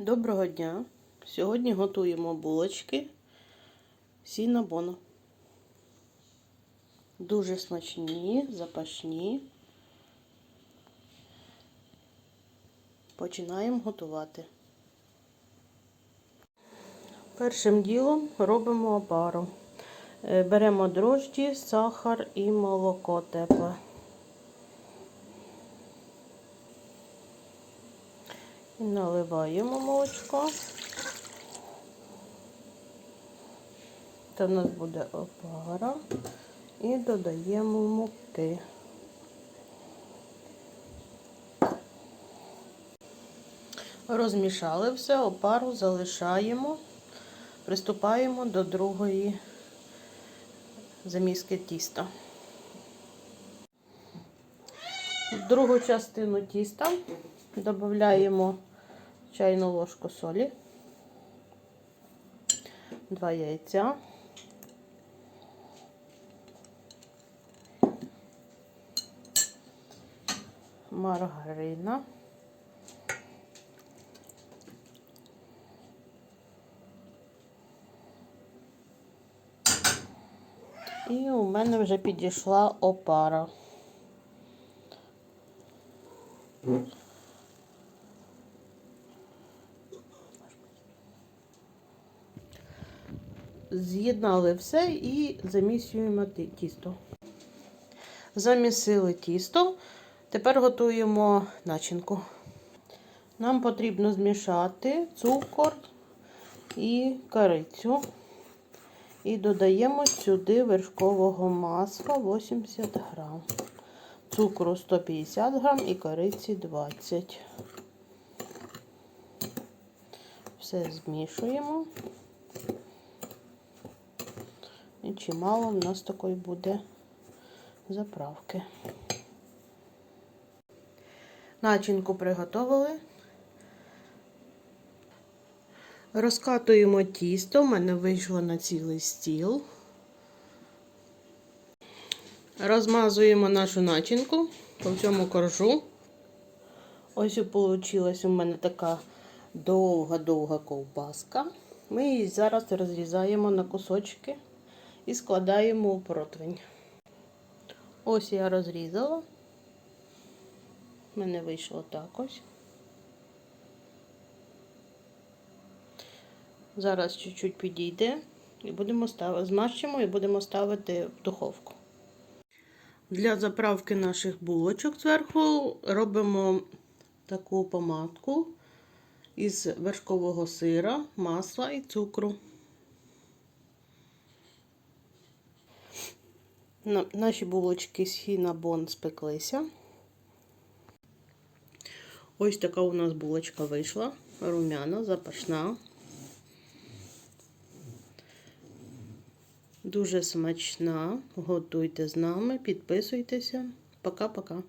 Доброго дня! Сьогодні готуємо булочки сінабоно. Дуже смачні, запашні. Починаємо готувати. Першим ділом робимо опару. Е, Беремо дрожджі, сахар і молоко тепле. Наливаємо молочко. Це в нас буде опара. І додаємо муки. Розмішали все, опару залишаємо, приступаємо до другої заміски тіста. Другу частину тіста додаємо чайну ложку солі, два яйця, маргарина, і у мене вже підійшла опара. З'єднали все і замісюємо тісто. Замісили тісто. Тепер готуємо начинку. Нам потрібно змішати цукор і корицю. І додаємо сюди вершкового масла 80 грам, цукру 150 грам і кориці 20. Все змішуємо. І чимало в нас такої буде заправки. Начинку приготували. Розкатуємо тісто, у мене вийшло на цілий стіл. Розмазуємо нашу начинку по всьому коржу. Ось і вийшла у мене така довга-довга ковбаска. Ми її зараз розрізаємо на кусочки і складаємо у противень. Ось я розрізала. У мене вийшло так ось. Зараз чуть-чуть підійде і будемо ставити, змащимо і будемо ставити в духовку. Для заправки наших булочок зверху робимо таку помадку із вершкового сира, масла і цукру. Наші булочки з хінабон спеклися. Ось така у нас булочка вийшла. Румяна, запашна. Дуже смачна. Готуйте з нами, підписуйтеся. Пока-пока.